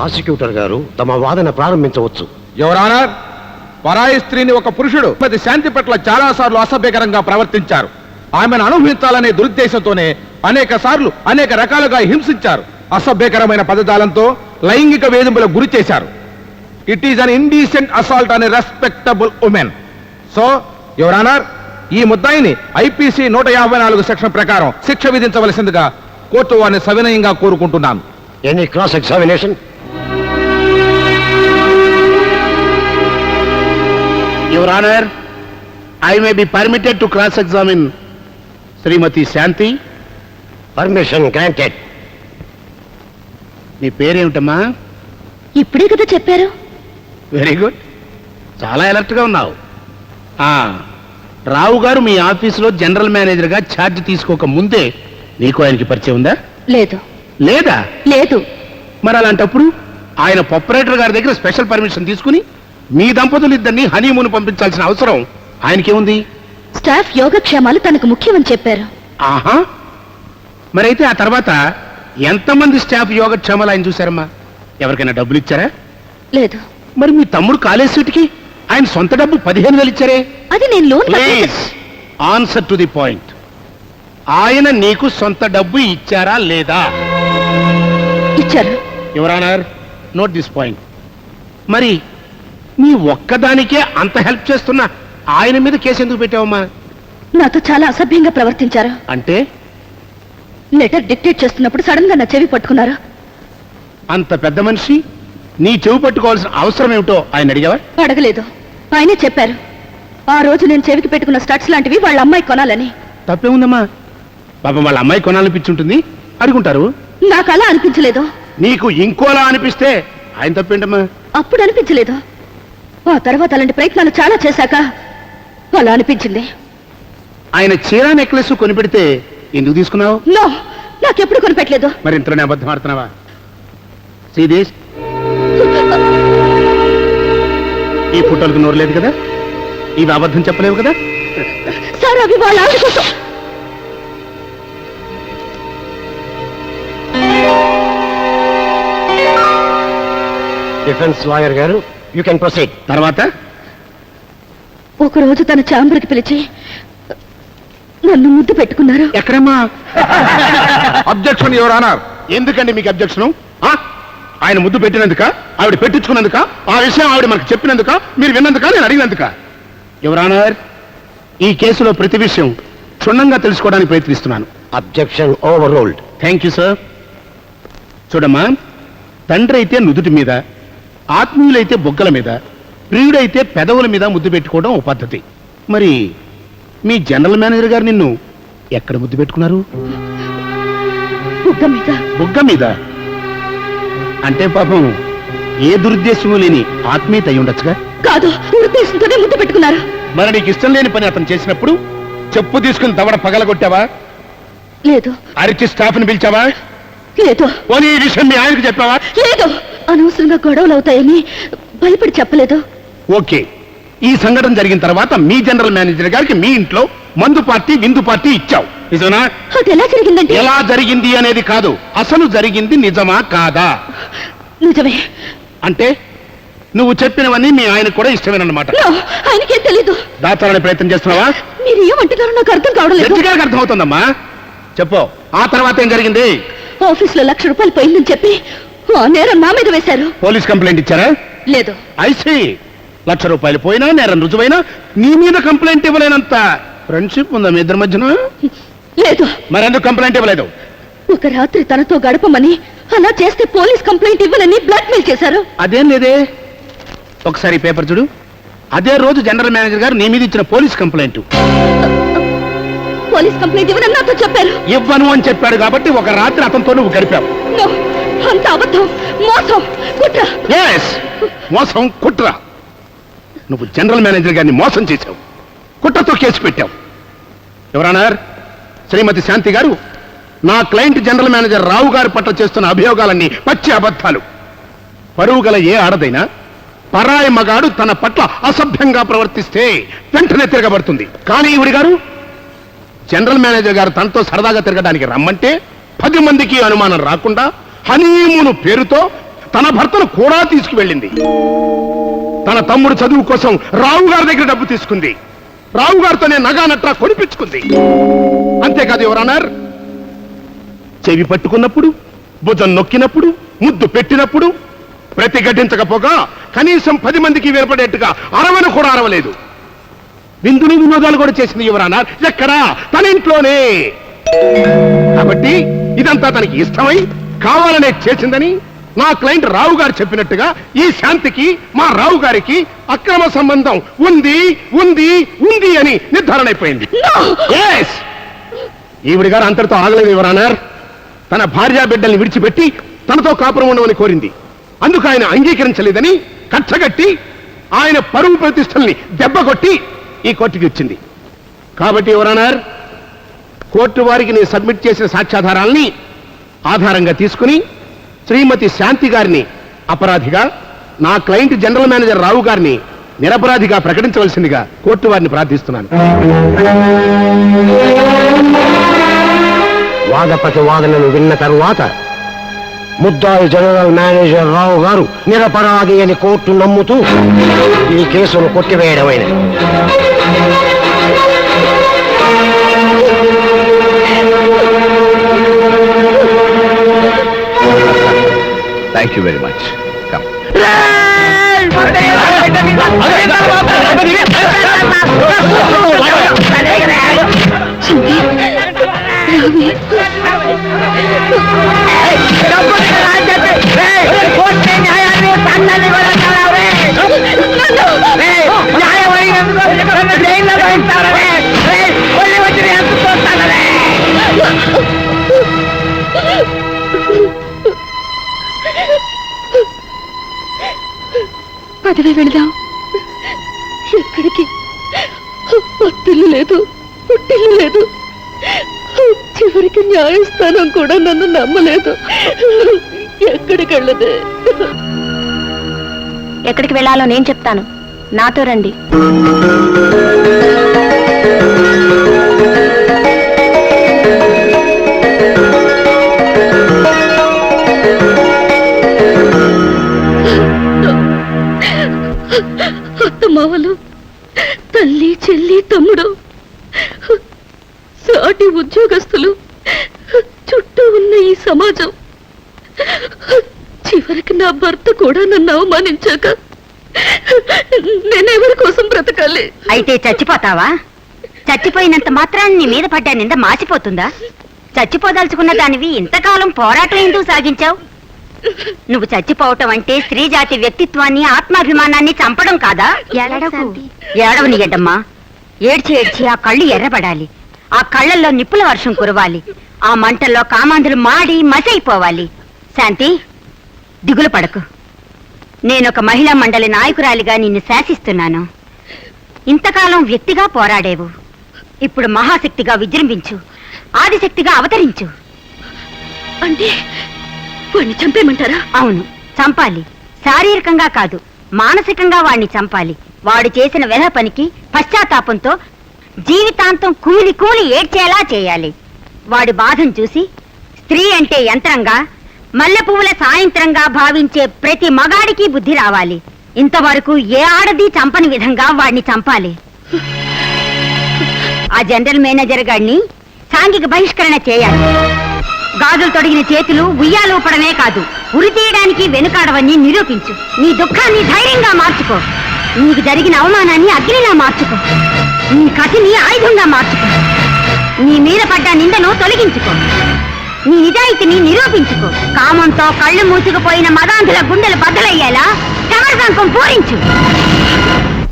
Prosecutor గారు తమ వాదన ప్రారంభించవచ్చు. యువరానర్ పరాయి స్త్రీని ఒక పురుషుడు ప్రతి శాంతి పట్ల చాలా సార్లు అసభ్యకరంగా ప్రవర్తించారు. ఆమెను అనుభవించాలనే దురుద్దేశంతోనే అనేక సార్లు అనేక రకాలుగా హింసించారు. అసభ్యకరమైన పదజాలంతో లైంగిక వేధింపులకు గురి చేశారు. It is an indecent assault అనే respectable women so your honour ఈ ముద్దాయిని ఐపీసీ నూట యాభై నాలుగు సెక్షన్ ప్రకారం శిక్ష విధించవలసిందిగా కోర్టు వారిని సవినయంగా కోరుకుంటున్నాను. Any cross examination your honour I may be permitted to cross examine Shrimati Shanti permission granted నీ పేరేమిటమ్మా? ఇప్పుడే కదా చెప్పారు. వెరీ గుడ్ చాలా alert గా ఉన్నావు. ఆ, రావు గారు మీ ఆఫీసులో జనరల్ మేనేజర్గా ఛార్జ్ తీసుకోక ముందే నీకు ఆయనకి పరిచయం ఉందా? లేదు. లేదా? లేదు. మరి అలాంటప్పుడు ఆయన పొపరేటర్ గారి దగ్గర స్పెషల్ పర్మిషన్ తీసుకుని మీ దంపతులు ఇద్దరిని హనీమూన్ పంపించాల్సిన అవసరం ఆయనకేముంది? స్టాఫ్ యోగక్షేమాలు తనకు ముఖ్యమని చెప్పారు. ఆహా! మరైతే ఆ తర్వాత ఎంతమంది స్టాఫ్ యోగక్షేమాలు ఆయన చూశారమ్మా? ఎవరికైనా డబ్బులు ఇచ్చారా? లేదు. మరి మీ తమ్ముడు కాలేజ్ సీట్కి ఆయన సొంత డబ్బు పదిహేను వేలు ఇచ్చారే? అది నేను loan please answer to the point. ఆయన నీకు సొంత డబ్బు ఇచ్చారా లేదా? ఇచ్చారు. Your honour note this point. మరి నీ ఒక్కదానికే అంత హెల్ప్ చేస్తున్నా ఆయన మీద కేసు ఎందుకు పెట్టావమ్మా? నాతో చాలా అసభ్యంగా ప్రవర్తించారు. అంటే? లెటర్ డిక్టేట్ చేస్తున్నప్పుడు సడన్గా నా చెవి పట్టుకున్నారు. అంత పెద్ద మనిషి నీ చెవు పట్టుకోవాల్సిన అవసరం ఏమిటో ఆయన అడిగావా? అడగలేదు. ఆయనే చెప్పారు. ఆ రోజు నేను చెవికి పెట్టుకున్న స్టడ్స్ లాంటివి వాళ్ళ అమ్మాయి కొనాలని. తప్పే ఉందమ్మా పాపం వాళ్ళ అమ్మాయి కొనాలనిపించుంటుంది అడుగుంటారు? నాకు అలా అనిపించలేదు. నీకు ఇంకోలా అనిపిస్తే ఆయన తప్పేంటమ్మా? అప్పుడు అనిపించలేదు. ఆ తర్వాత అలాంటి ప్రయత్నాలు చాలా చేశాక అలా అనిపించింది. ఆయన చీరా నెక్లెస్ కొనిపెడితే ఎందుకు తీసుకున్నావు? నో నాకెప్పుడు కొనిపెట్టలేదు. మరి ఇంతలోనే అబద్ధం ఆడుతున్నావా? శ్రీదేశ్ ఈ ఫోటోలకు నోరు లేదు కదా? ఇవి అబద్ధం చెప్పలేవు కదా? సార్ అవి వాళ్ళ ఆవిడ కోసం. డిఫెన్స్ లాయర్ గారు యూ కెన్ ప్రొసీడ్ తర్వాత? ఒక రోజు తన ఛాంబర్కి పిలిచి నన్ను ముద్దు పెట్టుకున్నారు. ఎక్కడమ్మా? Objection your honour. ఎందుకండి మీకు అబ్జెక్షన్? ఆయన ముద్దు పెట్టినందుక? ఆవిడ పెట్టించుకున్నందుక? ఆ విషయం ఆవిడ మనకు చెప్పినందుక? మీరు విన్నందుక? నేను అడిగినందుక? ఎవరానర్ ఈ కేసులో ప్రతి విషయం క్షుణ్ణంగా తెలుసుకోవడానికి ప్రయత్నిస్తున్నాను. Objection overruled thank you sir చూడమ్మా తండ్రి అయితే నుదుటి మీద ఆత్మీయులైతే బొగ్గల మీద ప్రియుడైతే పెదవుల మీద ముద్దు పెట్టుకోవడం ఓ పద్ధతి. మరి మీ జనరల్ మేనేజర్ గారు నిన్ను ఎక్కడ ముద్దు పెట్టుకున్నారు? బుగ్గ మీద. బుగ్గ మీద? అంటే పాపం ఏ దురుద్దేశము లేని ఆత్మీయత అయి ఉండొచ్చుగా? కాదు ఉద్దేశంతోనే ముద్దు పెట్టుకున్నారు. మరి నీకు ఇష్టం లేని పని అతను చేసినప్పుడు చెప్పు తీసుకుని దవడ పగలగొట్టావా? లేదు. అరిచి స్టాఫ్ని పిలిచావా? లేదు. పోనీ ఈ విషయం మీ ఆయనకు చెప్పావా? లేదు. అనవసరంగా గొడవలు అవుతాయని భయపడి చెప్పలేదు. ఓకే. ఈ సంఘటన జరిగిన తర్వాత మీ జనరల్ మేనేజర్ గారికి మీ ఇంట్లో మందు పార్టీ విందు పార్టీ ఇచ్చావు. నిజమా అది ఎలా జరిగిందంటే ఎలా జరిగింది అనేది కాదు. అసలు జరిగింది నిజమా కాదా? నిజమే. అంటే నువ్వు చెప్పినవన్నీ మీ ఆయనకు కూడా ఇష్టమేనమాట నో ఆయనకేం తెలీదు. దాచాలని ప్రయత్నం చేస్తున్నావా? మీరు ఏమంటున్నారో నాకు అర్థం కావడం లేదు. జడ్జి గారికి అర్థమవుతుందమ్మా. చెప్పు. ఆ తర్వాత ఏం జరిగింది? ఆఫీస్లో లక్ష రూపాయలు పోయిందని చెప్పి నేరం నా మీద వేశారు. పోలీస్ కంప్లైంట్ ఇచ్చారా? లేదు. ఐసీ లక్ష రూపాయలు పోయినా నేరం రుజువైనా నీ మీద కంప్లైంట్ ఇవ్వలేనంత ఫ్రెండ్షిప్ ఉందా మీ ఇద్దరి మధ్యన? లేదు. మరెందుకు కంప్లైంట్ ఇవ్వలేదు? ఒక రాత్రి తనతో గడపమని అలా చేస్తే పోలీస్ కంప్లైంట్ ఇవ్వనని బ్లాక్మెయిల్ చేశారు. అదేం లేదే? ఒకసారి పేపర్ చూడు. అదే రోజు జనరల్ మేనేజర్ గారు నీ మీద ఇచ్చిన పోలీస్ కంప్లైంట్. పోలీస్ కంప్లైంట్ ఇవ్వనని నాతో చెప్పారు. ఇవ్వను అని చెప్పాడు కాబట్టి ఒక రాత్రి అతనితో నువ్వు గడిపావు. అంత అబద్ధం మోసం కుట్ర. మోసం కుట్ర. నువ్వు జనరల్ మేనేజర్ గారిని మోసం చేశావు. కుట్రతో కేసు పెట్టావు. ఎవరన్నారు శ్రీమతి శాంతి గారు నా క్లయింట్ జనరల్ మేనేజర్ రావు గారి పట్ల చేస్తున్న అభియోగాలన్నీ పచ్చి అబద్ధాలు. పరువు గల ఏ ఆడదైనా పరాయి మగాడు తన పట్ల అసభ్యంగా ప్రవర్తిస్తే వెంటనే తిరగబడుతుంది. కానీ ఈవిడి గారు జనరల్ మేనేజర్ గారు తనతో సరదాగా తిరగడానికి రమ్మంటే పది మందికి అనుమానం రాకుండా హనీమూను పేరుతో తన భర్తను కూడా తీసుకువెళ్ళింది. తన తమ్ముడు చదువు కోసం రావు గారి దగ్గర డబ్బు తీసుకుంది. రావు గారితోనే నగానట్రా కొనిపించుకుంది. అంతేకాదు ఎవరన్నారు చెవి పట్టుకున్నప్పుడు భుజం నొక్కినప్పుడు ముద్దు పెట్టినప్పుడు ప్రతిఘటించకపోగా కనీసం పది మందికి వినపడేట్టుగా అరవను కూడా అరవలేదు. విందుని వినోదాలు కూడా చేసింది యువరానా ఎక్కడా? తన ఇంట్లోనే. కాబట్టి ఇదంతా తనకి ఇష్టమై కావాలనే చేసిందని నా క్లయింట్ రావు గారు చెప్పినట్టుగా ఈ శాంతికి మా రావు గారికి అక్రమ సంబంధం ఉంది ఉంది ఉంది అని నిర్ధారణ అయిపోయింది! ఈవిడ గారు అంతటితో ఆగలేదు యువరానర్ తన భార్యా బిడ్డల్ని విడిచిపెట్టి తనతో కాపురం ఉండమని కోరింది. అందుకు ఆయన అంగీకరించలేదని కచ్చగట్టి ఆయన పరువు ప్రతిష్టల్ని దెబ్బకొట్టి ఈ కోర్టుకి ఇచ్చింది కాబట్టి యువరానర్ కోర్టు వారికి నేను సబ్మిట్ చేసిన సాక్ష్యాధారాల్ని ఆధారంగా తీసుకుని శ్రీమతి శాంతి గారిని అపరాధిగా నా క్లయింట్ జనరల్ మేనేజర్ రావు గారిని నిరపరాధిగా ప్రకటించవలసిందిగా కోర్టు వారిని ప్రార్థిస్తున్నాను. వాద ప్రతివాదనను విన్న తరువాత ముద్దాయి జనరల్ మేనేజర్ రావు గారు నిరపరాధి అని కోర్టు నమ్ముతూ ఈ కేసును కొట్టివేయడమైనది. Thank you very much come పదవి వెళదాం. ఎక్కడికి? పత్తిల్లు లేదు పుట్టిల్లు లేదు. చివరికి న్యాయస్థానం కూడా నన్ను నమ్మలేదు. ఎక్కడికి వెళ్ళదే? ఎక్కడికి వెళ్ళాలో నేను చెప్తాను. నాతో రండి. అత్తమావలు తల్లి చెల్లి తమ్ముడు సాటి ఉద్యోగస్తులు చుట్టూ ఉన్న ఈ సమాజం. చివరికి నా భర్త కూడా నన్ను అవమానించాక నేనెవరి కోసం బ్రతకాలి? అయితే చచ్చిపోతావా? చచ్చిపోయినంత మాత్రాన్ని నీ మీద పడ్డా నింద మాసిపోతుందా చచ్చిపోదలుచుకున్న దానివి ఇంతకాలం పోరాటం ఎందుకు సాగించావు? నువ్వు చచ్చిపోవటం అంటే స్త్రీ జాతి వ్యక్తిత్వాన్ని ఆత్మాభిమానాన్ని చంపడం కాదా? ఏడవని ఎడ్డమ్మా. ఏడ్చి ఏడ్చి ఆ కళ్ళు ఎర్రబడాలి. ఆ కళ్ళల్లో నిప్పుల వర్షం కురవాలి. ఆ మంటల్లో కామాంధులు మాడి మసైపోవాలి శాంతి దిగులు పడకు. నేనొక మహిళా మండలి నాయకురాలిగా నిన్ను శాసిస్తున్నాను. ఇంతకాలం వ్యక్తిగా పోరాడేవు. ఇప్పుడు మహాశక్తిగా విజృంభించు. ఆదిశక్తిగా అవతరించు. అంటే వాడిని చంపేయమంటారా? అవును చంపాలి. శారీరకంగా కాదు మానసికంగా వాణ్ణి చంపాలి. వాడు చేసిన వెధ పనికి పశ్చాత్తాపంతో జీవితాంతం కూలి కూలి ఏడ్చేలా చేయాలి. వాడి బాధను చూసి స్త్రీ అంటే యంత్రంగా మల్లె పువ్వుల సాయంత్రంగా భావించే ప్రతి మగాడికి బుద్ధి రావాలి. ఇంతవరకు ఏ ఆడది చంపని విధంగా వాడిని చంపాలి? ఆ జనరల్ మేనేజర్ గారిని సాంఘిక బహిష్కరణ చేయాలి. గాజులు తొడిగిన చేతులు ఉయ్యాలు కాదు. ఉరి తీయడానికి వెనుకాడవని నిరూపించు. నీ దుఃఖాన్ని ధైర్యంగా మార్చుకో. నీకు జరిగిన అవమానాన్ని అగ్నిలా మార్చుకో. నీ కసిని ఆయుధంగా మార్చుకో. నీ మీద పడ్డ నిందను తొలగించుకో. నీ నిజాయితీని నిరూపించుకో. కామంతో కళ్ళు మూసుకుపోయిన మదాంధుల గుండెలు బద్దలయ్యేలా సమరసంకం పూరించు.